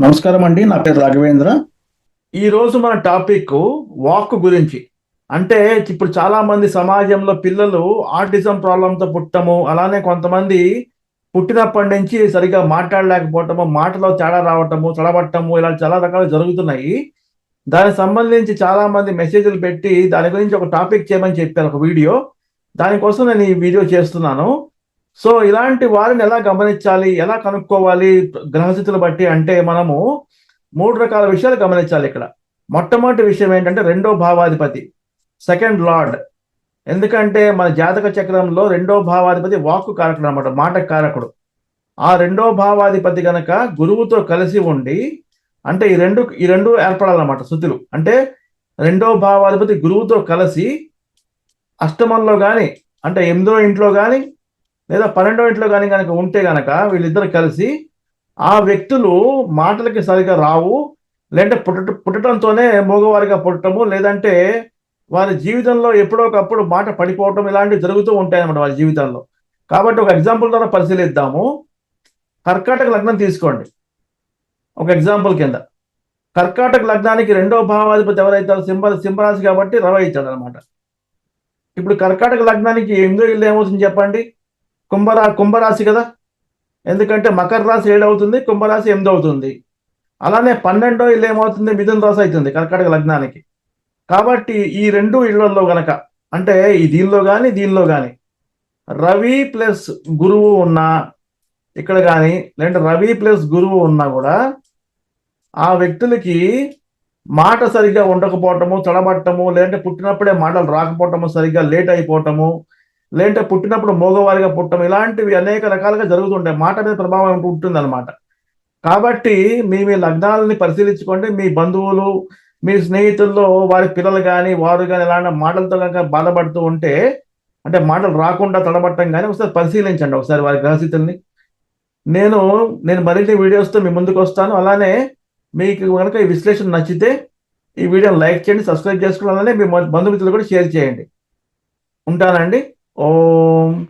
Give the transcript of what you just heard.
నమస్కారం అండి నా పేరు రాఘవేంద్ర. ఈ రోజు మన టాపిక్ వాక్ గురించి. అంటే ఇప్పుడు చాలా మంది సమాజంలో పిల్లలు ఆర్టిజం ప్రాబ్లంతో పుట్టము అలానే కొంతమంది పుట్టినప్పటి నుంచి సరిగా మాట్లాడలేకపోవటము మాటలో తేడా రావటము చడబట్టము ఇలా చాలా రకాలు జరుగుతున్నాయి. దానికి సంబంధించి చాలా మంది మెసేజ్లు పెట్టి దాని గురించి ఒక టాపిక్ చేయమని చెప్పారు ఒక వీడియో. దానికోసం నేను ఈ వీడియో చేస్తున్నాను. సో ఇలాంటి వారిని ఎలా గమనించాలి? ఎలా కనుక్కోవాలి? గ్రహస్థితులు బట్టి అంటే మనము మూడు రకాల విషయాలు గమనించాలి ఇక్కడ. మొట్టమొదటి విషయం ఏంటంటే రెండో భావాధిపతి సెకండ్ లార్డ్. ఎందుకంటే మన జాతక చక్రంలో రెండో భావాధిపతి వాక్కు కారకుడు అనమాట మాట కారకుడు. ఆ రెండో భావాధిపతి గనక గురువుతో కలిసి ఉండి అంటే ఈ రెండు ఈ రెండు ఏర్పడాలన్నమాట శృతులు. అంటే రెండో భావాధిపతి గురువుతో కలిసి అష్టమంలో కానీ అంటే ఎనిమిదో ఇంట్లో కానీ లేదా పన్నెండో ఇంట్లో కానీ కనుక ఉంటే కనుక వీళ్ళిద్దరు కలిసి ఆ వ్యక్తులు మాటలకి సరిగా రావు లేదంటే పుట్ట పుట్టడంతోనే మగవారిగా పుట్టడము లేదంటే వారి జీవితంలో ఎప్పుడో ఒకప్పుడు మాట పడిపోవటం ఇలాంటివి జరుగుతూ ఉంటాయన్నమాట వారి జీవితంలో. కాబట్టి ఒక ఎగ్జాంపుల్ ద్వారా పరిశీలిద్దాము. కర్కాటక లగ్నం తీసుకోండి. ఒక ఎగ్జాంపుల్ కింద. కర్కాటక లగ్నానికి రెండో భావాధిపతి ఎవరైతే సింహ సింహరాశి కాబట్టి రవ అవుతాడు అనమాట ఇప్పుడు కర్కాటక లగ్నానికి ఎనిమిదో ఇల్లు ఏమవుతుంది చెప్పండి. కుంభరా కుంభరాశి కదా? ఎందుకంటే మకర రాశి ఏడవుతుంది కుంభరాశి ఎనిమిది అవుతుంది. అలానే పన్నెండో ఇల్లు ఏమవుతుంది? మిథున రాశి అవుతుంది కర్కాటక లగ్నానికి. కాబట్టి ఈ రెండు ఇళ్ళలో గనక అంటే ఈ దీనిలో కానీ దీనిలో కానీ రవి ప్లస్ గురువు ఉన్నా ఇక్కడ కానీ లేదంటే రవి ప్లస్ గురువు ఉన్నా కూడా ఆ వ్యక్తులకి మాట సరిగ్గా ఉండకపోవటము తడబట్టము లేదంటే పుట్టినప్పుడే మాటలు రాకపోవటము సరిగ్గా లేట్ అయిపోవటము లేదంటే పుట్టినప్పుడు మోగవారిగా పుట్టడం ఇలాంటివి అనేక రకాలుగా జరుగుతుంటాయి. మాట మీద ప్రభావం ఉంటుంది అనమాట కాబట్టి మీ మీ లగ్నాలని పరిశీలించుకోండి. మీ బంధువులు మీ స్నేహితుల్లో వారి పిల్లలు కానీ వారు కానీ ఇలాంటి మాటలతో కనుక బాధపడుతూ ఉంటే అంటే మాటలు రాకుండా తడబట్టం కానీ ఒకసారి పరిశీలించండి. ఒకసారి వారి గ్రహస్థితుల్ని. నేను నేను మరిన్ని వీడియోస్తో మీ ముందుకు వస్తాను. అలానే మీకు కనుక ఈ విశ్లేషణ నచ్చితే ఈ వీడియోని లైక్ చేయండి సబ్స్క్రైబ్ చేసుకోవాలనే మీ బంధుమిత్రులు కూడా షేర్ చేయండి. ఉంటానండి. Om